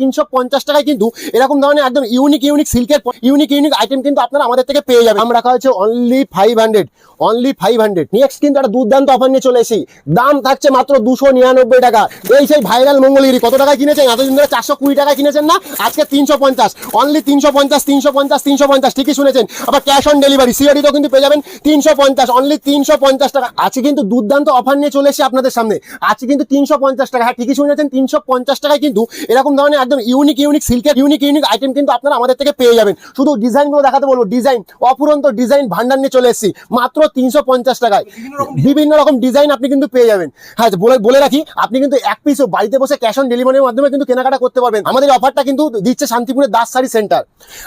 তিনশো পঞ্চাশ টাকায় কিন্তু এরকম ধরনের একদম ইউনিক ইউনিক সিল্কের ইউনিক ইউনিক আইটেম কিন্তু আপনারা আমাদের থেকে পেয়ে যাবেন। আমরা রাখা হয়েছে only five hundred only five hundred next কিন্তু একটা দুর্দান্ত অফার নিয়ে চলে এসেছি। দাম থাকছে মাত্র দুশো নিরানব্বই টাকা। এই সেই ভাইরাল মঙ্গলগিরি কত টাকা কিনেছেন? এতদিন ধরে চারশো কুড়ি টাকা কিনেছেন না? আজকে তিনশো পঞ্চাশ। অনলি তিনশো পঞ্চাশ তিনশো পঞ্চাশ তিনশো পঞ্চাশ। ঠিকই শুনেছেন। আবার ক্যাশ অন ডেলিভারি সিওডিতেও কিন্তু পেয়ে যাবেন তিনশো পঞ্চাশ। অনলি তিনশো পঞ্চাশ টাকা। আজকে কিন্তু দুর্দান্ত অফার নিয়ে চলে এসেছি আপনাদের সামনে। আজকে কিন্তু তিনশো পঞ্চাশ টাকা। হ্যাঁ ঠিকই শুনেছেন, তিনশো পঞ্চাশ টাকায় কিন্তু এরকম ধরনের একদম ইউনিক ইউনিক সিল্কের ইউনিক ইউনিক আইটেম কিন্তু আপনারা আমাদের থেকে পেয়ে যাবেন। শুধু ডিজাইনগুলো দেখাতে বলব ডিজাইন অপুরন্ত ডিজাইন ভান্ডার নিয়ে চলে এসেছি মাত্র তিনশো পঞ্চাশ টাকায়। বিভিন্ন রকম ডিজাইন আপনি কিন্তু পেয়ে যাবেন। হ্যাঁ বলে বলে রাখি আপনি কিন্তু এক পিসও বাড়িতে বসে ক্যাশ অন ডেলিভারির মাধ্যমে কিন্তু কেনাকাটা করতে পারবেন। আমাদের অফারটা কিন্তু দিচ্ছে শান্তিপুরের দাস শাড়ি সেন্টার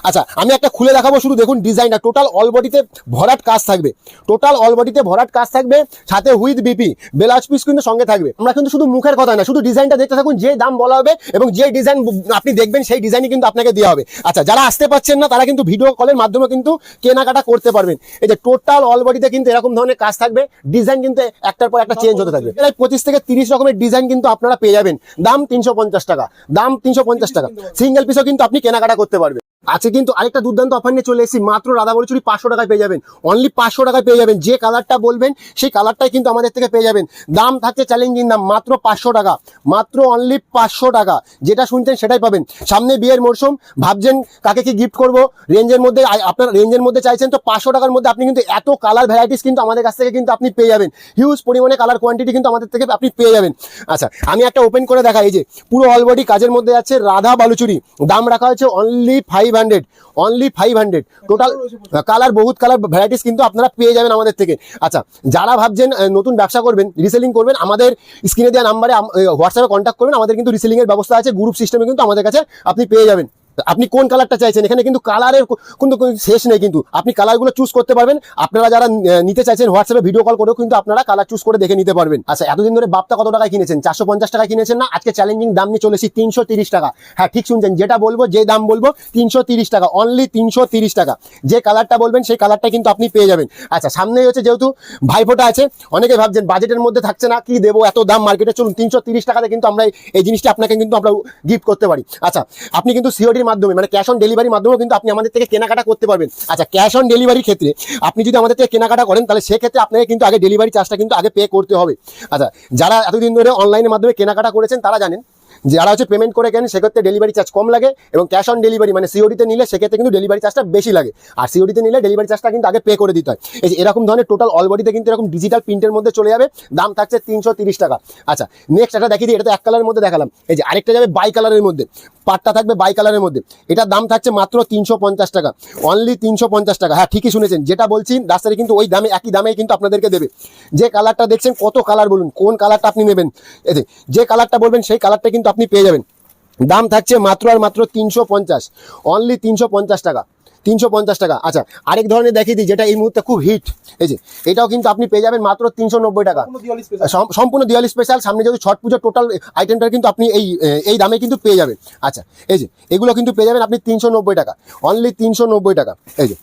আচ্ছা আমি একটা খুলে দেখাবো শুধু দেখুন ডিজাইনটা টোটাল অল বডিতে ভরাট কাজ থাকবে। টোটাল অল বডিতে ভরাট কাজ থাকবে সাথে উইথ বিপি বেলাউজ পিস কিন্তু সঙ্গে থাকবে। আমরা কিন্তু শুধু মুখের কথা না শুধু ডিজাইনটা দেখতে থাকুন যে দাম বলা হবে এবং যে ডিজাইন আপনি দেখবেন সেই ডিজাইনই কিন্তু আপনাকে দেওয়া হবে। আচ্ছা যারা আসতে পারছেন না, তারা কিন্তু ভিডিও কলের মাধ্যমে কিন্তু কেনাকাটা করতে পারবেন। এই যে টোটাল অল বডিতে কিন্তু এরকম ধরনের কাজ থাকবে। ডিজাইন কিন্তু একটার পর একটা চেঞ্জ হতে থাকবে। প্রায় পঁচিশ থেকে তিরিশ রকমের ডিজাইন কিন্তু আপনারা পেয়ে যাবেন। দাম তিনশো পঞ্চাশ টাকা। দাম তিনশো পঞ্চাশ টাকা। সিঙ্গেল পিসও কিন্তু আপনি কেনাকাটা করতে পারবেন। আছে কিন্তু আরেকটা দুর্দান্ত অফার নিয়ে চলে এসেছি। মাত্র রাধা বলচুরি পাঁচশো টাকায় পেয়ে যাবেন। অনলি পাঁচশো টাকায় পেয়ে যাবেন। যে কালারটা বলবেন, সেই কালারটাই কিন্তু আমাদের থেকে পেয়ে যাবেন। দাম থাকছে চ্যালেঞ্জিং দাম, মাত্র পাঁচশো টাকা। মাত্র অনলি পাঁচশো টাকা। যেটা শুনছেন সেটাই পাবেন। সামনে বিয়ের মরশুম ভাবছেন কাকে কি গিফট করব? রেঞ্জের মধ্যে আপনার রেঞ্জের মধ্যে চাইছেন তো পাঁচশো টাকার মধ্যে আপনি কিন্তু এত কালার ভ্যারাইটিস কিন্তু আমাদের কাছ থেকে কিন্তু আপনি পেয়ে যাবেন। হিউজ পরিমাণে কালার কোয়ান্টিটি কিন্তু আমাদের থেকে আপনি পেয়ে যাবেন। আচ্ছা আমি একটা ওপেন করে দেখা এই যে, পুরো অলবডি কাজের মধ্যে আছে রাধা বালুচুরি। দাম রাখা হয়েছে only five hundred only five hundred total colour বহুত কালার ভ্যারাইটিস কিন্তু আপনারা পেয়ে যাবেন আমাদের থেকে। আচ্ছা যারা ভাবছেন নতুন ব্যবসা করবেন রিসেলিং করবেন, আমাদের স্ক্রিনে দেওয়া নাম্বারে হোয়াটসঅ্যাপে কন্ট্যাক্ট করবেন, আমাদের কিন্তু রিসেলিংয়ের ব্যবস্থা আছে গ্রুপ সিস্টেমে কিন্তু আমাদের কাছে আপনি পেয়ে যাবেন। আপনি কোন কালারটা চাইছেন? এখানে কিন্তু কালারের কিন্তু কোনো শেষ নেই কিন্তু। আপনি কালারগুলো চুজ করতে পারবেন। আপনারা যারা নিতে চাইছেন হোয়াটসঅ্যাপে ভিডিও কল করেও কিন্তু আপনারা কালার চুজ করে দেখে নিতে পারবেন। আচ্ছা এতদিন ধরে বাপটা কত টাকায় কিনেছেন? চারশো পঞ্চাশ টাকা কিনেছেন না? আজকে চ্যালেঞ্জিং দাম নিয়ে চলেছি তিনশো তিরিশ টাকা। হ্যাঁ ঠিক শুনছেন, যেটা বলব, যে দাম বলব, তিনশো তিরিশ টাকা অনলি তিনশো তিরিশ টাকা। যে কালারটা বলবেন, সেই কালারটা কিন্তু আপনি পেয়ে যাবেন। আচ্ছা সামনেই হচ্ছে যেহেতু ভাইফোঁটা আছে অনেকে ভাবছেন বাজেটের মধ্যে থাকছে না, কি দেবো, এত দাম মার্কেটে চলুন, তিনশো তিরিশ টাকাতে কিন্তু আমরা এই- জিনিসটা আপনাকে কিন্তু আমরা গিফট করতে পারি। আচ্ছা আপনি কিন্তু সিওডির মাধ্যমে মানে ক্যাশ অন ডেলিভারির মাধ্যমেও কিন্তু আপনি আমাদের থেকে কেনাকাটা করতে পারবেন। আচ্ছা ক্যাশ অন ডেলিভারির ক্ষেত্রে আপনি যদি আমাদের থেকে কেনাকাটা করেন, তাহলে সেক্ষেত্রে আপনাকে কিন্তু আগে ডেলিভারি চার্জটা কিন্তু আগে পে করতে হবে। আচ্ছা যারা এতদিন ধরে অনলাইনের মাধ্যমে কেনাকাটা করেছেন, তারা জানেন যারা হচ্ছে পেমেন্ট করে কেন সেক্ষেত্রে ডেলিভারি চার্জ কম লাগে এবং ক্যাশ অন ডেলিভারি মানে সিওডিতে নিলে সেক্ষেত্রে কিন্তু ডেলিভারি চার্জটা বেশি লাগে। আর সিওডিতে নিলে ডেলিভারি চার্জটা কিন্তু আগে পে করে দিতে হয়। এই যে এরকম ধরনের টোটাল অলবডিতে কিন্তু এরকম ডিজিটাল প্রিন্টের মধ্যে চলে যাবে। দাম থাকছে তিনশো টাকা। আচ্ছা নেক্সট একটা দেখি এটা তো এক কালারের মধ্যে দেখালাম। এই যে আরেকটা যাবে বাই কালারের মধ্যে। পাটটা থাকবে বাই কালারের মধ্যে। এটার দাম থাকছে মাত্র তিনশো পঞ্চাশ টাকা। অনলি তিনশো পঞ্চাশ টাকা। হ্যাঁ ঠিকই শুনেছেন। যেটা বলছি, রাস্তায় কিন্তু ওই দামে, একই দামে কিন্তু আপনাদেরকে দেবে। যে কালারটা দেখছেন, কত কালার বলুন, কোন কালারটা আপনি নেবেন? এতে যে কালারটা বলবেন, সেই কালারটা কিন্তু আপনি পেয়ে যাবেন। দাম থাকছে মাত্র আর মাত্র তিনশো পঞ্চাশ। অনলি তিনশো পঞ্চাশ টাকা। তিনশো পঞ্চাশ টাকা। আচ্ছা আরেক ধরনের দেখিয়ে দিই যেটা এই মুহূর্তে খুব হিট এই যে এটাও কিন্তু আপনি পেয়ে যাবেন মাত্র তিনশো নব্বই টাকা। সম্পূর্ণ দিওয়ালি স্পেশাল সামনে যেহেতু ছট পুজোর টোটাল আইটেমটা কিন্তু আপনি এই এই দামে কিন্তু পেয়ে যাবেন। আচ্ছা এই যে এগুলো কিন্তু পেয়ে যাবেন আপনি তিনশো নব্বই টাকা। অনলি তিনশো নব্বই টাকা। এই যে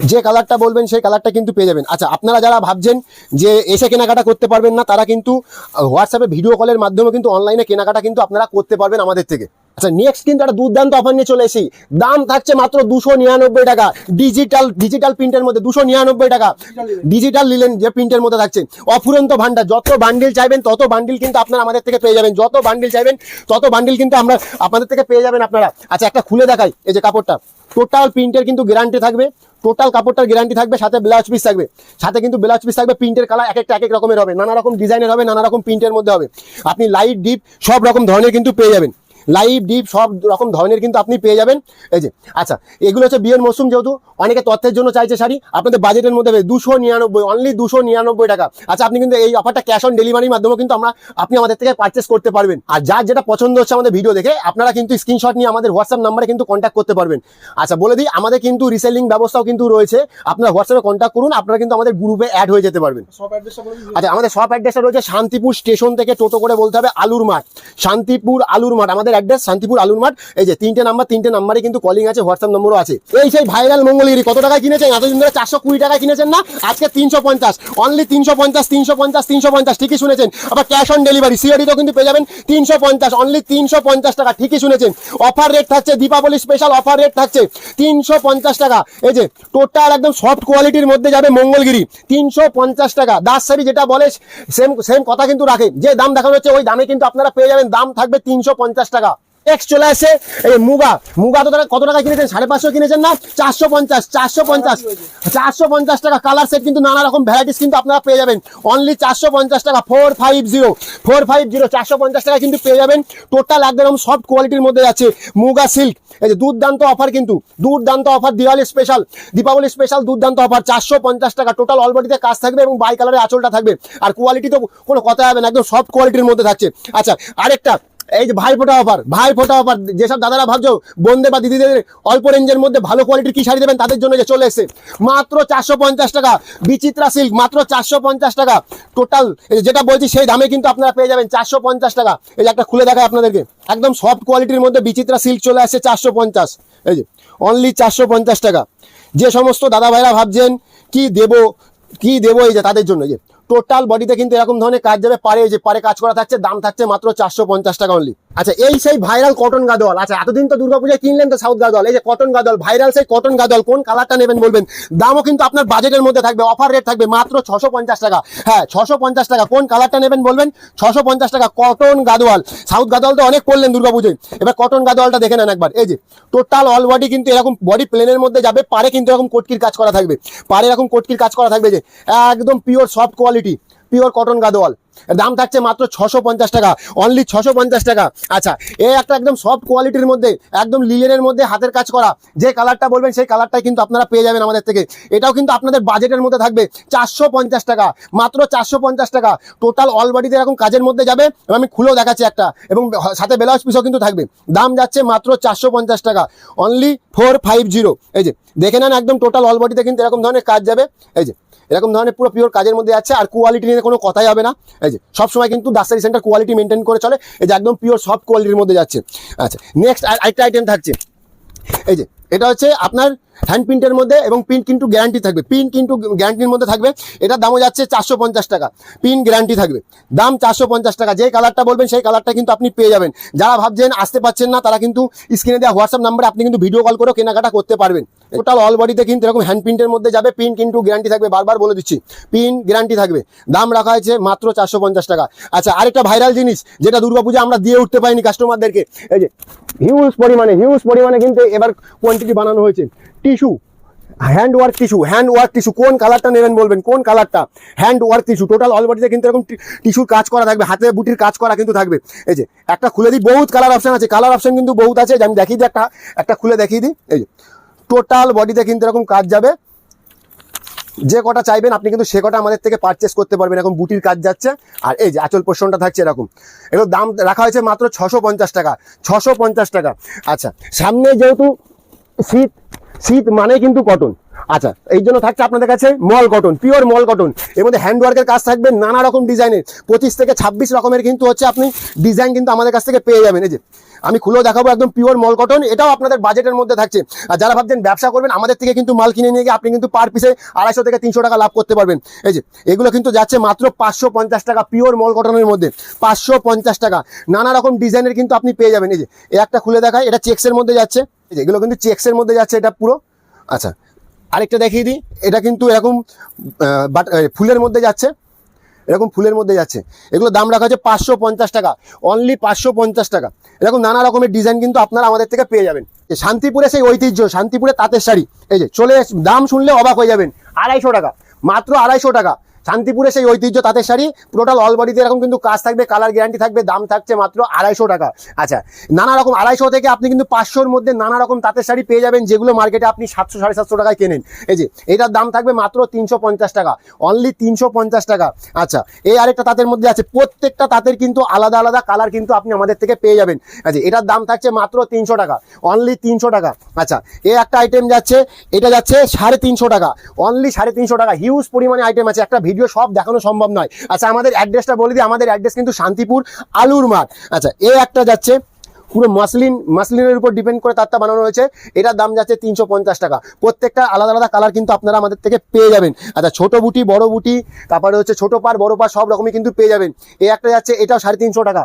যে কালারটা বলবেন সেই কালারটা কিন্তু পেয়ে যাবেন। আচ্ছা আপনারা যারা ভাবছেন যে এসে কেনাকাটা করতে পারবেন না তারা কিন্তু হোয়াটসঅ্যাপে ভিডিও কলের মাধ্যমে কিন্তু অনলাইনে কেনাকাটা কিন্তু আপনারা করতে পারবেন আমাদের থেকে। আচ্ছা নেক্সট কিন্তু একটা দুর্দান্ত অফার নিয়ে চলে এসেছি। দাম থাকছে মাত্র দুশো নিরানব্বই টাকা। ডিজিটাল ডিজিটাল প্রিন্টের মধ্যে দুশো নিরানব্বই টাকা। ডিজিটাল নিলেন যে প্রিন্টের মধ্যে থাকছে। অফুরন্ত ভান্ডার, যত বান্ডিল চাইবেন, তত বান্ডিল কিন্তু আপনারা আমাদের থেকে পেয়ে যাবেন। যত বান্ডিল চাইবেন, তত বান্ডিল কিন্তু আমরা আপনাদের থেকে পেয়ে যাবেন আপনারা। আচ্ছা একটা খুলে দেখাই এই যে কাপড়টা। টোটাল প্রিন্টের কিন্তু গ্যারান্টি থাকবে। টোটাল কাপড়টার গ্যারান্টি থাকবে, সাথে ব্লাউজ পিস থাকবে। সাথে কিন্তু ব্লাউজ পিস থাকবে প্রিন্টের কালার এক একটা, এক এক রকমের হবে। নানা রকম ডিজাইনের হবে, নানা রকম প্রিন্টের মধ্যে হবে। আপনি লাইট ডিপ সব রকম ধরনের কিন্তু পেয়ে যাবেন। লাইভ ডিপ সব রকম ধরনের কিন্তু আপনি পেয়ে যাবেন। এই যে আচ্ছা এগুলো হচ্ছে বিয়ের মৌসুম যেহেতু অনেকে তথ্যের জন্য চাইছে শাড়ি। আপনাদের বাজেটের মধ্যে দুশো নিরানব্বই অনলি দুশো নিরানব্বই টাকা। আচ্ছা আপনি কিন্তু এই অফারটা ক্যাশ অন ডেলিভারির মাধ্যমে কিন্তু আমরা আপনি আমাদের থেকে পারচেস করতে পারবেন। আর যার যেটা পছন্দ হচ্ছে আমাদের ভিডিও দেখে আপনারা কিন্তু স্ক্রিনশট নিয়ে আমাদের হোয়াটসঅ্যাপ নাম্বারে কিন্তু কন্ট্যাক্ট করতে পারবেন। আচ্ছা বলে দিই আমাদের কিন্তু রিসেলিং ব্যবস্থাও কিন্তু রয়েছে। আপনারা হোয়াটসঅ্যাপে কন্ট্যাক্ট করুন আপনারা কিন্তু আমাদের গ্রুপে অ্যাড হয়ে যেতে পারবেন। আচ্ছা আমাদের সব অ্যাড্রেসটা রয়েছে শান্তিপুর স্টেশন থেকে টোটো করে বলতে হবে আলুর মাঠ শান্তিপুর আলুর মাঠ আমাদের অ্যাড্রেস শান্তিপুর আলুর মাঠ। এই যে তিনটে নাম্বার তিনটে নাম্বারে কিন্তু কলিং আছে হোয়াটসঅ্যাপ নম্বরও আছে। এই সেই ভাইরাল মঙ্গলগিরি কত টাকায় কিনেছেন? এতদিন ধরে চারশো কুড়ি টাকায় কিনেছেন না? আজকে তিনশো পঞ্চাশ। অনলি তিনশো পঞ্চাশ তিনশো পঞ্চাশ তিনশো পঞ্চাশ, ঠিকই শুনেছেন। আবার ক্যাশ অন ডেলিভারি সিওডিতেও কিন্তু পেয়ে যাবেন, তিনশো পঞ্চাশ অনলি তিনশো পঞ্চাশ টাকা, ঠিকই শুনেছেন। অফার রেট থাকছে, দীপাবলি স্পেশাল অফার রেট থাকছে, তিনশো পঞ্চাশ টাকা। এই যে টোটাল একদম সফট কোয়ালিটির মধ্যে যাবে মঙ্গলগিরি, তিনশো পঞ্চাশ টাকা। দাস সারি যেটা বলে সেম সেম কথা কিন্তু রাখে। যে দাম দেখানো হচ্ছে, ওই দামে কিন্তু আপনারা পেয়ে যাবেন, দাম থাকবে তিনশো পঞ্চাশ টাকা। নেক্সট চলে আসে। এই মুগা মুগা তো কত টাকা কিনেছেন? সাড়ে পাঁচশো কিনেছেন না? চারশো পঞ্চাশ চারশো পঞ্চাশ। চারশো পঞ্চাশ টাকা কালার সেট কিন্তু নানা রকম ভ্যারাইটিস কিন্তু আপনারা পেয়ে যাবেন। অনলি চারশো পঞ্চাশ টাকা four five zero four five zero চারশো পঞ্চাশ টাকা কিন্তু পেয়ে যাবেন। টোটাল একদম সফট কোয়ালিটির মধ্যে যাচ্ছে মুগা সিল্ক এই যে দুর্দান্ত অফার কিন্তু, দুর্দান্ত offer Diwali special Deepavali special দুর্দান্ত অফার চারশো পঞ্চাশ টাকা টোটাল অলবডিতে কাজ থাকবে এবং বাই কালারের আঁচলটা থাকবে। আর কোয়ালিটি তো কোনো কথা হবে না, একদম সফট কোয়ালিটির মধ্যে থাকছে। আচ্ছা আরেকটা এই যে ভাই ফোটা অফার ভাই ফোটা অফার যেসব দাদারা ভাবছ বোনদের বা দিদিদের অল্প রেঞ্জের মধ্যে ভালো কোয়ালিটির কি শাড়ি দেবেন তাদের জন্য যে চলে এসেছে। মাত্র চারশো পঞ্চাশ টাকা, বিচিত্রা সিল্ক মাত্র চারশো পঞ্চাশ টাকা। টোটাল যেটা বলছি সেই দামে কিন্তু আপনারা পেয়ে যাবেন চারশো পঞ্চাশ টাকা। এই যে একটা খুলে দেখায় আপনাদেরকে। একদম সফট কোয়ালিটির মধ্যে বিচিত্রা সিল্ক চলে আসছে চারশো পঞ্চাশ। এই যে অনলি চারশো পঞ্চাশ টাকা। যে সমস্ত দাদা ভাইরা ভাবছেন কি দেবো কি দেবো এই যে তাদের জন্য যে টোটাল বডিতে কিন্তু এরকম ধরনের কাজ যাবে। পারে যে, পারে কাজ করা থাকছে, দাম থাকছে মাত্র চারশো পঞ্চাশ টাকা অনলি আচ্ছা এই সেই ভাইরাল কটন গাদোয়াল। আচ্ছা এতদিন তো দুর্গাপূজায় কিনলেন তো সাউথ গাদোয়াল। এই যে কটন গাদল ভাইরাল সেই কটন গাদল কোন কালারটা নেবেন বলবেন? দামও কিন্তু আপনার বাজেটের মধ্যে থাকবে অফার রেট থাকবে মাত্র ছশো পঞ্চাশ টাকা। হ্যাঁ ছশো পঞ্চাশ টাকা, কোন কালারটা নেবেন বলবেন? ছশো পঞ্চাশ টাকা কটন গাদোয়াল। সাউথ গাদোয়াল তো অনেক করলেন দুর্গাপুজোয়। এবার কটন গাদোয়ালটা দেখে নেন একবার। এই যে টোটাল অল বডি কিন্তু এরকম বডি প্লেনের মধ্যে যাবে পারে কিন্তু এরকম কোটকির কাজ করা থাকবে। পারে এরকম কোটকির কাজ করা থাকবে যে, একদম pure soft quality pure cotton Gadwal. দাম থাকছে মাত্র ছশো পঞ্চাশ টাকা অনলি ছশো পঞ্চাশ টাকা। আচ্ছা এই একটা একদম সফট কোয়ালিটির মধ্যে, একদম লিলেনের মধ্যে হাতের কাজ করা, যে কালারটা বলবেন সেই কালারটাই কিন্তু আপনারা পেয়ে যাবেন আমাদের থেকে। এটাও কিন্তু আপনাদের বাজেটের মধ্যে থাকবে চারশো পঞ্চাশ টাকা, মাত্র চারশো পঞ্চাশ টাকা। টোটাল অল বডিতে এরকম কাজের মধ্যে যাবে এবং আমি খুলেও দেখাচ্ছি একটা, এবং সাথে ব্লাউজ পিসও কিন্তু থাকবে। দাম যাচ্ছে মাত্র চারশো পঞ্চাশ টাকা অনলি ফোর ফাইভ জিরো এই যে, দেখে নেন একদম টোটাল অল বডিতে কিন্তু এরকম ধরনের কাজ যাবে। এই যে, এরকম ধরনের পুরো পিওর কাজের মধ্যে আছে, আর কোয়ালিটি নিয়ে কোনো কথাই হবে না। এই যে সবসময় কিন্তু দাসারি সেন্টার কোয়ালিটি মেনটেন করে চলে, এই যে একদম পিওর সফট কোয়ালিটির মধ্যে যাচ্ছে। আচ্ছা নেক্সট আরেকটা আইটেম থাকছে। এই যে, এটা হচ্ছে আপনার হ্যান্ড প্রিন্টের মধ্যে এবং প্রিন্ট কিন্তু গ্যারান্টি থাকবে। প্রিন্ট কিন্তু গ্যারান্টির মধ্যে থাকবে। এটার দামও যাচ্ছে চারশো পঞ্চাশ টাকা। প্রিন্ট গ্যারান্টি থাকবে। দাম চারশো পঞ্চাশ টাকা। যে কালারটা বলবেন, সেই কালারটা কিন্তু আপনি পেয়ে যাবেন। যারা ভাবছেন আসতে পারছেন না, তারা কিন্তু স্ক্রিনে দেওয়া হোয়াটসঅ্যাপ নাম্বারে আপনি কিন্তু ভিডিও কল করেও কেনাকাটা করতে পারবেন। টোটাল অল বডিতে কিন্তু এরকম হ্যান্ড প্রিন্টের মধ্যে যাবে। প্রিন্ট কিন্তু গ্যারান্টি থাকবে। বারবার বলে দিচ্ছি প্রিন্ট গ্যারান্টি থাকবে। দাম রাখা হয়েছে মাত্র চারশো পঞ্চাশ টাকা। আচ্ছা আরেকটা ভাইরাল জিনিস, যেটা দুর্গাপূজা আমরা দিয়ে উঠতে পারিনি কাস্টমারদেরকে এই যে হিউজ পরিমাণে হিউজ পরিমাণে কিন্তু এবার কোয়ান্টিটি বানানো হয়েছে। Tissue hand work tissue hand work tissue কোন কালারটা নেবেন বলবেন? কোন কালারটা hand work tissue total all বডিতে কিন্তু এরকম টিস্যুর কাজ করা থাকবে। হাতে বুটির কাজ করা কিন্তু থাকবে। এই যে, একটা খুলে দিই, বহুত কালার অপশন আছে। কালার অপশন কিন্তু বহুত আছে। আমি দেখিয়ে দিই একটা একটা খুলে দেখিয়ে দিই। এই যে টোটাল বডিতে কিন্তু এরকম কাজ যাবে। যে কটা চাইবেন, আপনি কিন্তু সে কটা আমাদের থেকে পারচেস করতে পারবেন। এখন বুটির কাজ যাচ্ছে। আর এই যে, আচল পোষণটা থাকছে এরকম। এগুলো দাম রাখা হয়েছে মাত্র ছশো টাকা। ছশো টাকা। আচ্ছা সামনে যেহেতু শীত শীত মানে কিন্তু কটন আচ্ছা এই জন্য থাকছে আপনাদের কাছে mul cotton pure mul cotton এর মধ্যে হ্যান্ডওয়ার্কের কাজ থাকবে নানা রকম ডিজাইনের পঁচিশ থেকে ছাব্বিশ রকমের কিন্তু হচ্ছে আপনি ডিজাইন কিন্তু আমাদের কাছ থেকে পেয়ে যাবেন। এই যে, আমি খুলেও দেখাবো একদম পিওর মল কটন এটাও আপনাদের বাজেটের মধ্যে থাকছে। আর যারা ভাবছেন ব্যবসা করবেন, আমাদের থেকে কিন্তু মাল কিনে নিয়ে গিয়ে আপনি কিন্তু পার পিসে আড়াইশো থেকে তিনশো টাকা লাভ করতে পারবেন। এই যে, এগুলো কিন্তু যাচ্ছে মাত্র পাঁচশো পঞ্চাশ টাকা পিওর মল কটনের মধ্যে। পাঁচশো পঞ্চাশ টাকা। নানা রকম ডিজাইনের কিন্তু আপনি পেয়ে যাবেন। এই যে একটা খুলে দেখায় এটা চেক্সের মধ্যে যাচ্ছে। এগুলো কিন্তু চেক্সের মধ্যে যাচ্ছে এটা পুরো। আচ্ছা আরেকটা দেখিয়ে দিই। এটা কিন্তু এরকম ফুলের মধ্যে যাচ্ছে। এরকম ফুলের মধ্যে যাচ্ছে। এগুলো দাম রাখা হচ্ছে পাঁচশো পঞ্চাশ টাকা। অনলি পাঁচশো পঞ্চাশ টাকা। এরকম নানা রকমের ডিজাইন কিন্তু আপনারা আমাদের থেকে পেয়ে যাবেন। শান্তিপুরে সেই ঐতিহ্য, শান্তিপুরে তাঁতের শাড়ি। এই যে, চলে দাম শুনলে অবাক হয়ে যাবেন। আড়াইশো টাকা। মাত্র আড়াইশো টাকা। শান্তিপুরে সেই ঐতিহ্য তাঁতের শাড়ি টোটাল অল এরকম কিন্তু কাজ থাকবে কালার গ্যারান্টি থাকবে, দাম থাকছে মাত্র আড়াইশো টাকা। আচ্ছা নানা রকম আড়াইশো থেকে আপনি কিন্তু পাঁচশোর মধ্যে নানা রকম তাঁতের শাড়ি পেয়ে যাবেন, যেগুলো মার্কেটে আপনি সাতশো, সাড়ে সাতশো টাকায় কেনেন। এই যে, এটার দাম থাকবে মাত্র তিনশো পঞ্চাশ টাকা অনলি তিনশো পঞ্চাশ টাকা। আচ্ছা এই আরেকটা তাঁতের মধ্যে আছে, প্রত্যেকটা তাঁতের কিন্তু আলাদা আলাদা কালার কিন্তু আপনি আমাদের থেকে পেয়ে যাবেন। আচ্ছা এটার দাম থাকছে মাত্র তিনশো টাকা অনলি তিনশো টাকা। আচ্ছা এই একটা আইটেম যাচ্ছে, এটা যাচ্ছে সাড়ে তিনশো টাকা অনলি সাড়ে তিনশো টাকা হিউজ পরিমাণে আইটেম আছে, একটা সব দেখানো সম্ভব নয়। আচ্ছা আমাদের অ্যাড্রেসটা বলে দিই। আমাদের অ্যাড্রেস কিন্তু শান্তিপুর আলুর মাঠ। আচ্ছা এ একটা যাচ্ছে, পুরো মাসলিন, মাসলিনের উপর ডিপেন্ড করে তারটা বানানো হয়েছে। এটার দাম যাচ্ছে তিনশো পঞ্চাশ টাকা। প্রত্যেকটা আলাদা আলাদা কালার কিন্তু আপনারা আমাদের থেকে পেয়ে যাবেন। আচ্ছা ছোট বুটি, বড় বুটি, তারপরে হচ্ছে ছোট পার বড় পার সব রকমই কিন্তু পেয়ে যাবেন। এ একটা যাচ্ছে, এটাও সাড়ে তিনশো টাকা।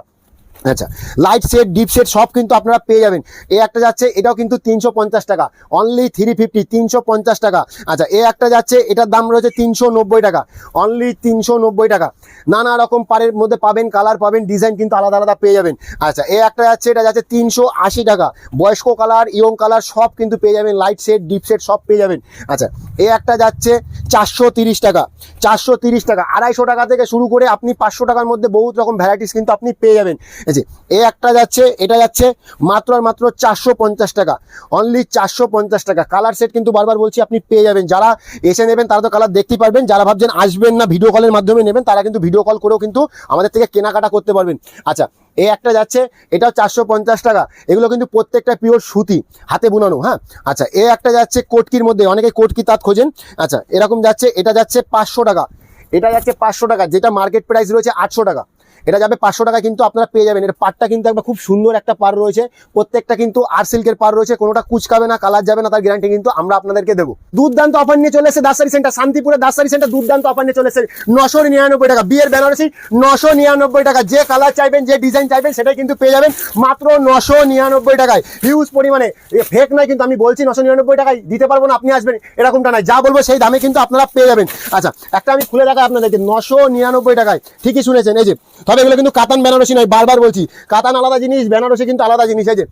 আচ্ছা লাইট সেট ডিপ সেট সব কিন্তু আপনারা পেয়ে যাবেন। এই একটা যাচ্ছে, এটাও কিন্তু তিনশো পঞ্চাশ টাকা। অনলি থ্রি ফিফটি তিনশো পঞ্চাশ টাকা। আচ্ছা এই একটা যাচ্ছে, এটার দাম রয়েছে তিনশো নব্বই টাকা। অনলি তিনশো নব্বই টাকা। নানা রকম পারের মধ্যে পাবেন কালার পাবেন ডিজাইন কিন্তু আলাদা আলাদা পেয়ে যাবেন। আচ্ছা এই একটা যাচ্ছে, এটা যাচ্ছে তিনশো আশি টাকা। বয়স্ক কালার ইয়ং কালার সব কিন্তু পেয়ে যাবেন লাইট সেট ডিপ সেট সব পেয়ে যাবেন। আচ্ছা এই একটা যাচ্ছে চারশো টাকা। চারশো টাকা। আড়াইশো টাকা থেকে শুরু করে আপনি পাঁচশো টাকার মধ্যে বহুত রকম ভ্যারাইটিস কিন্তু আপনি পেয়ে যাবেন। এই যে এই একটা যাচ্ছে, এটা যাচ্ছে, মাত্র আর মাত্র চারশো পঞ্চাশ টাকা। অনলি চারশো পঞ্চাশ টাকা। কালার সেট কিন্তু বারবার বলছি, আপনি পেয়ে যাবেন। যারা এসে নেবেন, তারা তো কালার দেখতেই পারবেন। যারা ভাবছেন আসবেন না ভিডিও কলের মাধ্যমে নেবেন, তারা কিন্তু ভিডিও কল করেও কিন্তু আমাদের থেকে কেনাকাটা করতে পারবেন। আচ্ছা এই একটা যাচ্ছে, এটাও চারশো পঞ্চাশ টাকা। এগুলো কিন্তু প্রত্যেকটা পিওর সুতি, হাতে বুনানো হ্যাঁ? আচ্ছা এ একটা যাচ্ছে কোটকির মধ্যে। অনেকে কোটকি তাঁত খোঁজেন। আচ্ছা এরকম যাচ্ছে, এটা যাচ্ছে পাঁচশো টাকা। এটা যাচ্ছে পাঁচশো টাকা। যেটা মার্কেট প্রাইস রয়েছে আটশো টাকা। এটা যাবে পাঁচশো টাকা কিন্তু আপনারা পেয়ে যাবেন। এর পারটা কিন্তু একটা খুব সুন্দর একটা পার রয়েছে। প্রত্যেকটা কিন্তু আর সিল্কের পার রয়েছে। কোনোটা কুচকাবে না কালার যাবে না, তার গ্যারান্টি কিন্তু আমরা আপনাদেরকে দেবো। দুর্দান্ত অফার নিয়ে চলে এসেছে দাসারি সেন্টার শান্তিপুরে দাসারি সেন্টার দুর্দান্ত অফার নিয়ে চলে এসেছে নশো নিরানব্বই টাকা। বিয়ের বেনারসি নশো নিরানব্বই টাকা। যে কালার চাইবেন, যে ডিজাইন চাইবেন, সেটাই কিন্তু পেয়ে যাবেন মাত্র নশো নিরানব্বই টাকায়। হিউজ পরিমাণে। ফেক নয় কিন্তু আমি বলছি নশো নিরানব্বই টাকায় দিতে পারব না, আপনি আসবেন। এরকমটা নয়। যা বলব সেই দামে কিন্তু আপনারা পেয়ে যাবেন। আচ্ছা একটা আমি খুলে রাখা আপনাদেরকে। নশো নিরানব্বই টাকায়। ঠিকই শুনেছেন, এই যে তবে এগুলো কিন্তু কাতান, বেনারসি নয়, বারবার বলছি। কাতান আলাদা জিনিস, বেনারসি কিন্তু আলাদা জিনিস আছে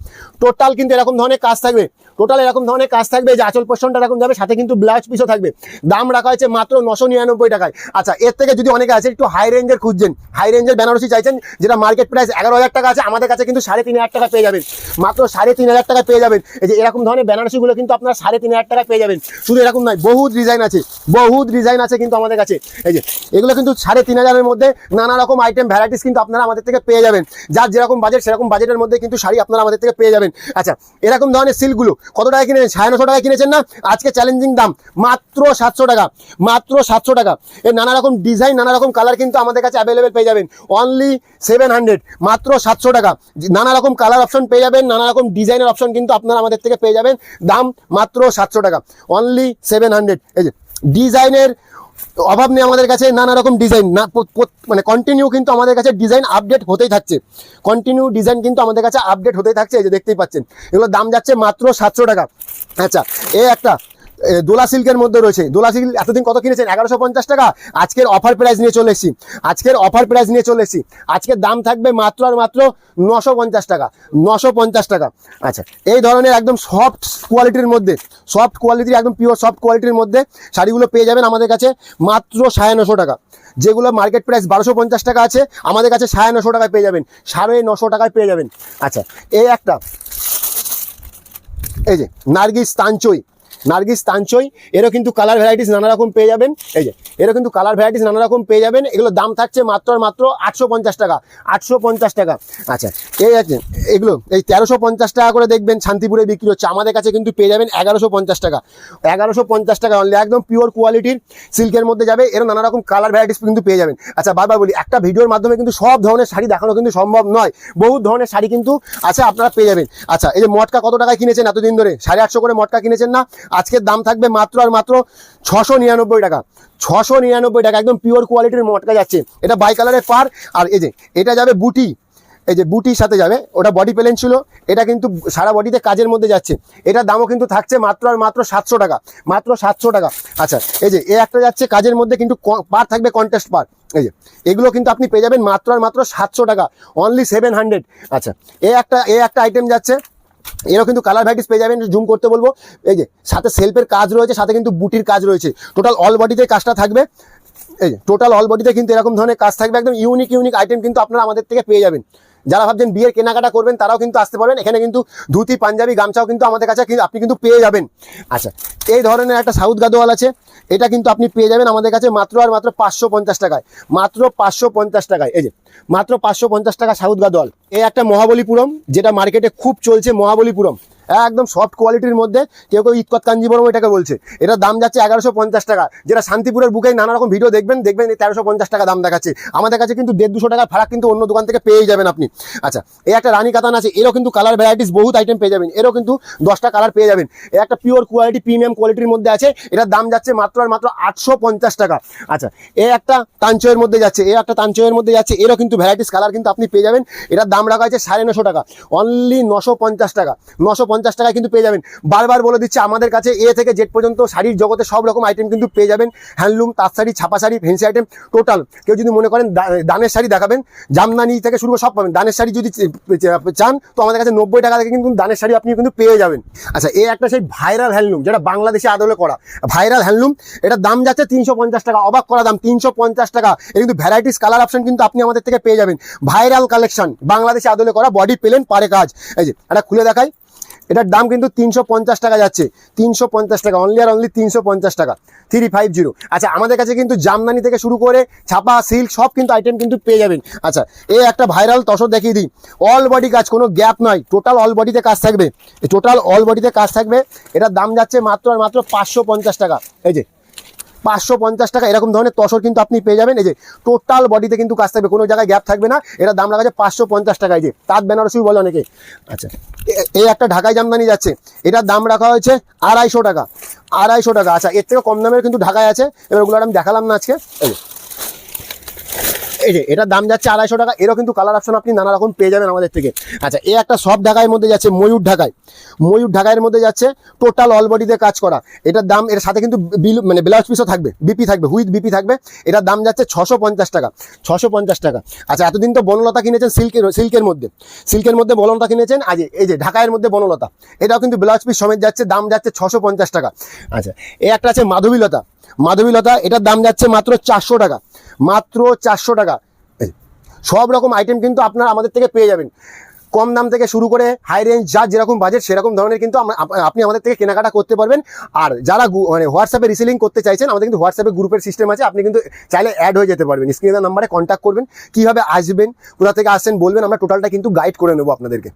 টোটাল কিন্তু এরকম ধরনের কাজ থাকবে। টোটাল এরকম ধরনের কাজ থাকবে যে আচল পোষণটা এরকম যাবে, সাথে কিন্তু ব্লাউজ পিসও থাকবে। দাম রাখা হয়েছে মাত্র নশো নিরানব্বই টাকায়। আচ্ছা এর থেকে যদি অনেকে আছে, একটু হাই রেঞ্জের খুঁজছেন। হাই রেঞ্জের বেনারসি চাইছেন, যেটা মার্কেট প্রাইস এগারো হাজার টাকা আছে, আমাদের কাছে কিন্তু সাড়ে তিন হাজার টাকা পেয়ে যাবেন। মাত্র সাড়ে তিন হাজার টাকা পেয়ে যাবেন। এই যে এরকম ধরনের বেনারসিগুলো কিন্তু আপনারা সাড়ে তিন হাজার টাকা পেয়ে যাবেন। শুধু এরকম নয়, বহুত ডিজাইন আছে, বহুত ডিজাইন আছে কিন্তু আমাদের কাছে। এই যে, এগুলো কিন্তু সাড়ে তিন হাজারের মধ্যে নানা রকম আইটেম ভ্যারাইটিস কিন্তু আপনারা আমাদের থেকে পেয়ে যাবেন। যার যেরকম বাজেট সেরকম বাজেটের মধ্যে কিন্তু শাড়ি আপনারা আমাদের থেকে পেয়ে যাবেন। আচ্ছা এরকম ধরনের সিল্কগুলো কত টাকা কিনেছেন? সাড়ে নশো টাকা কিনেছেন না? আজকে চ্যালেঞ্জিং দাম, মাত্র সাতশো টাকা, মাত্র সাতশো টাকা। এর নানা রকম ডিজাইন নানা রকম কালার কিন্তু আমাদের কাছে অ্যাভেলেবেল পেয়ে যাবেন। অনলি সেভেন হান্ড্রেড মাত্র সাতশো টাকা। নানা রকম কালার অপশন পেয়ে যাবেন, নানা রকম ডিজাইনের অপশন কিন্তু আপনারা আমাদের থেকে পেয়ে যাবেন। দাম মাত্র সাতশো টাকা। অনলি সেভেন হান্ড্রেড এই যে ডিজাইনের অভাব নেই আমাদের কাছে, নানা রকম ডিজাইন না মানে কন্টিনিউ কিন্তু আমাদের কাছে ডিজাইন আপডেট হতেই থাকছে। কন্টিনিউ ডিজাইন কিন্তু আমাদের কাছে আপডেট হতেই থাকছে, এই যে দেখতেই পাচ্ছেন। এগুলোর দাম যাচ্ছে মাত্র সাতশো টাকা। আচ্ছা এ একটা দোলা সিল্কের মধ্যে রয়েছে। দোলা সিল্ক এতদিন কত কিনেছেন? এগারোশো পঞ্চাশ টাকা? আজকের অফার প্রাইস নিয়ে চলে এসেছি। আজকের অফার প্রাইস নিয়ে চলে এসেছি। আজকের দাম থাকবে মাত্র আর মাত্র নশো পঞ্চাশ টাকা। নশো পঞ্চাশ টাকা। আচ্ছা এই ধরনের একদম সফট কোয়ালিটির মধ্যে সফট কোয়ালিটির একদম পিওর সফট কোয়ালিটির মধ্যে শাড়িগুলো পেয়ে যাবেন আমাদের কাছে মাত্র সাড়ে নশো টাকা। যেগুলো মার্কেট প্রাইস বারোশো পঞ্চাশ টাকা আছে, আমাদের কাছে সাড়ে নশো টাকায় পেয়ে যাবেন। সাড়ে নশো টাকায় পেয়ে যাবেন। আচ্ছা এই একটা, এই যে, নার্গিস তাঞ্চই। নার্গিস তাঞ্চই এরও কিন্তু কালার ভ্যারাইটিস নানা রকম পেয়ে যাবেন। এই যে, এরও কিন্তু কালার ভ্যারাইটিস নানা রকম পেয়ে যাবেন। এগুলো দাম থাকছে মাত্র মাত্র আটশো পঞ্চাশ টাকা। আটশো পঞ্চাশ টাকা। আচ্ছা এই আছে এগুলো, এই তেরোশো টাকা করে দেখবেন শান্তিপুরে বিক্রি হচ্ছে। আমাদের কাছে কিন্তু পেয়ে যাবেন এগারোশো টাকা। এগারোশো টাকা অনলি একদম পিওর কোয়ালিটির সিল্কের মধ্যে যাবে। এরও নানা রকম কালার ভ্যারাইটিস কিন্তু পেয়ে যাবেন। আচ্ছা বারবার বলি, একটা ভিডিওর মাধ্যমে কিন্তু সব ধরনের শাড়ি দেখানো কিন্তু সম্ভব নয়। বহু ধরনের শাড়ি কিন্তু আছে, আপনারা পেয়ে যাবেন। আচ্ছা এই যে মটকা কত টাকায় কিনেছেন এতদিন ধরে? সাড়ে আটশো করে মটকা কিনেছেন না? আজকের দাম থাকবে মাত্র আর মাত্র ছশো নিরানব্বই টাকা। ছশো নিরানব্বই টাকা, একদম পিওর কোয়ালিটির মটকা যাচ্ছে। এটা বাই কালারের পার আর এই যে, এটা যাবে বুটি। এই যে বুটির সাথে যাবে, ওটা বডি প্লেন ছিল, এটা কিন্তু সারা বডিতে কাজের মধ্যে যাচ্ছে। এটার দামও কিন্তু থাকছে মাত্র আর মাত্র সাতশো টাকা, মাত্র সাতশো টাকা। আচ্ছা এই যে, এ একটা যাচ্ছে কাজের মধ্যে কিন্তু পার থাকবে কন্টেস্ট পার এই যে, এগুলো কিন্তু আপনি পেয়ে যাবেন মাত্র আর মাত্র সাতশো টাকা অনলি সেভেন হান্ড্রেড আচ্ছা এ একটা এ একটা আইটেম যাচ্ছে এরও কিন্তু কালার ভ্যারাইটিস পেয়ে যাবেন জুম করতে বলব। এই যে, সাথে সেলফের কাজ রয়েছে, সাথে কিন্তু বুটির কাজ রয়েছে। টোটাল অল বডিতে কাজটা থাকবে। এই যে টোটাল অল বডিতে কিন্তু এরকম ধরনের কাজ থাকবে, একদম ইউনিক ইউনিক আইটেম কিন্তু আপনারা আমাদের থেকে পেয়ে যাবেন। যারা ভাবছেন বিয়ের কেনাকাটা করবেন, তারাও কিন্তু আসতে পারবেন। এখানে কিন্তু ধুতি, পাঞ্জাবি, গামছাও কিন্তু আমাদের কাছে আপনি কিন্তু পেয়ে যাবেন। আচ্ছা এই ধরনের একটা সাউথ গাদোয়াল আছে, এটা কিন্তু আপনি পেয়ে যাবেন আমাদের কাছে মাত্র আর মাত্র পাঁচশো পঞ্চাশ টাকায়। মাত্র পাঁচশো পঞ্চাশ টাকায়। এই যে, মাত্র পাঁচশো পঞ্চাশ টাকা সাউথ গাদোয়াল। এই একটা মহাবলীপুরম, যেটা মার্কেটে খুব চলছে মহাবলীপুরম। একদম সফট কোয়ালিটির মধ্যে কেউ কেউ ইতকত কাঞ্জিবরম এটাকে বলছে। এটার দাম যাচ্ছে এগারোশো পঞ্চাশ টাকা। যেটা শান্তিপুরের বুকে নানা রকম ভিডিও দেখবেন দেখবেন এই তেরোশো পঞ্চাশ টাকা দাম দেখাচ্ছে। আমাদের কাছে কিন্তু দেড় দুশো টাকার ফারাক কিন্তু অন্য দোকান থেকে পেয়ে যাবেন আপনি। আচ্ছা এই একটা রানী কাতান আছে, এরও কিন্তু কালার ভ্যারাইটিস বহুত আইটেম পেয়ে যাবেন। এরও কিন্তু দশটা কালার পেয়ে যাবেন। এই একটা পিওর কোয়ালিটি প্রিমিয়াম কোয়ালিটির মধ্যে আছে। এটার দাম যাচ্ছে মাত্র আর মাত্র আটশো পঞ্চাশ টাকা। আচ্ছা এ একটা তাঞ্চয়ের মধ্যে যাচ্ছে এই একটা তাঞ্চয়ের মধ্যে যাচ্ছে, এরও কিন্তু ভ্যারাইটিস কালার কিন্তু আপনি পেয়ে যাবেন। এটার দাম রাখা আছে সাড়ে নশো টাকা। অনলি নশো পঞ্চাশ টাকা। নশো পঞ্চাশ টাকায় কিন্তু পেয়ে যাবেন। বারবার বলে দিচ্ছে, আমাদের কাছে এ থেকে জেড পর্যন্ত শাড়ির জগতে সব রকম আইটেম কিন্তু পেয়ে যাবেন। হ্যান্ডলুম তাঁত শাড়ি, ছাপা শাড়ি ফেন্সি আইটেম টোটাল কেউ যদি মনে করেন দানের শাড়ি দেখাবেন, জামদানি থেকে শুরু সব পাবেন। দানের শাড়ি যদি চান, তো আমাদের কাছে নব্বই টাকা থেকে কিন্তু দানের শাড়ি আপনি কিন্তু পেয়ে যাবেন। আচ্ছা এই একটা সেই ভাইরাল হ্যান্ডলুম যেটা বাংলাদেশে আদলে করা। ভাইরাল হ্যান্ডলুম এটার দাম যাচ্ছে তিনশো পঞ্চাশ টাকা, অবাক করা দাম, তিনশো পঞ্চাশ টাকা। এর কিন্তু ভ্যারাইটিস কালার অপশন কিন্তু আপনি আমাদের থেকে পেয়ে যাবেন। ভাইরাল কালেকশন বাংলাদেশে আদলে করা বডি পেলেন পারে কাজ। এই যে, এটা খুলে দেখাই। এটার দাম কিন্তু তিনশো পঞ্চাশ টাকা যাচ্ছে। তিনশো পঞ্চাশ টাকা অনলি আর অনলি তিনশো পঞ্চাশ টাকা। থ্রি ফাইভ জিরো আচ্ছা আমাদের কাছে কিন্তু জামদানি থেকে শুরু করে ছাপা সিল্ক সব কিন্তু আইটেম কিন্তু পেয়ে যাবেন। আচ্ছা এই একটা ভাইরাল তসর দেখিয়ে দিই। অল বডি কাজ, কোনো গ্যাপ নয়। টোটাল অল বডিতে কাজ থাকবে। টোটাল অল বডিতে কাজ থাকবে। এটার দাম যাচ্ছে মাত্র আর মাত্র পাঁচশো পঞ্চাশ টাকা। এই যে পাঁচশো পঞ্চাশ টাকা এরকম ধরনের তসর কিন্তু আপনি পেয়ে যাবেন। এই যে টোটাল বডিতে কিন্তু কাজ থাকবে, কোনো জায়গায় গ্যাপ থাকবে না। এটা দাম লাগাচ্ছে পাঁচশো পঞ্চাশ টাকায় যে, তাঁত বেনারসি বলে অনেকে। আচ্ছা এই একটা ঢাকায় জামদানি যাচ্ছে। এটার দাম রাখা হয়েছে আড়াইশো টাকা। আড়াইশো টাকা। আচ্ছা এর থেকে কম দামের কিন্তু ঢাকায় আছে। এবার ওগুলো আমি দেখালাম না আজকে। এই যে, এটার দাম যাচ্ছে আড়াইশো টাকা, এরও কিন্তু কালার অপশন আপনি নানা রকম পেয়ে যাবেন আমাদের থেকে। আচ্ছা এ একটা সব ঢাকায় মধ্যে যাচ্ছে, ময়ূর ঢাকায় ময়ূর ঢাকায়ের মধ্যে যাচ্ছে টোটাল অল বডিতে কাজ করা। এটার দাম, এর সাথে কিন্তু বিল মানে ব্লাউজ পিসও থাকবে বিপি থাকবে হুইথ বিপি থাকবে। এটার দাম যাচ্ছে ছশো টাকা ছশো টাকা। আচ্ছা এতদিন তো বনলতা কিনেছেন সিল্কের সিল্কের মধ্যে। সিল্কের মধ্যে বনলতা কিনেছেন, আজ এই যে ঢাকায়ের মধ্যে বনলতা। এটাও কিন্তু ব্লাউজ পিস সমেত যাচ্ছে, দাম যাচ্ছে ছশো টাকা। আচ্ছা এ একটা আছে মাধবীলতা। মাধবীলতা, এটার দাম যাচ্ছে মাত্র চারশো টাকা। মাত্র চারশো টাকা। সব রকম আইটেম কিন্তু আপনারা আমাদের থেকে পেয়ে যাবেন। কম দাম থেকে শুরু করে হাই রেঞ্জ যা যেরকম বাজেট সেরকম ধরনের কিন্তু আপনি আমাদের থেকে কেনাকাটা করতে পারবেন। আর যারা মানে হোয়াটসঅ্যাপে রিসেলিং করতে চাইছেন, আমাদের কিন্তু হোয়াটসঅ্যাপে গ্রুপের সিস্টেম আছে, আপনি কিন্তু চাইলে অ্যাড হয়ে যেতে পারবেন। স্ক্রিনের নাম্বারে কন্ট্যাক্ট করবেন, কীভাবে আসবেন, কোথা থেকে আসছেন বলবেন, আমরা টোটালটা কিন্তু গাইড করে নেব আপনাদেরকে।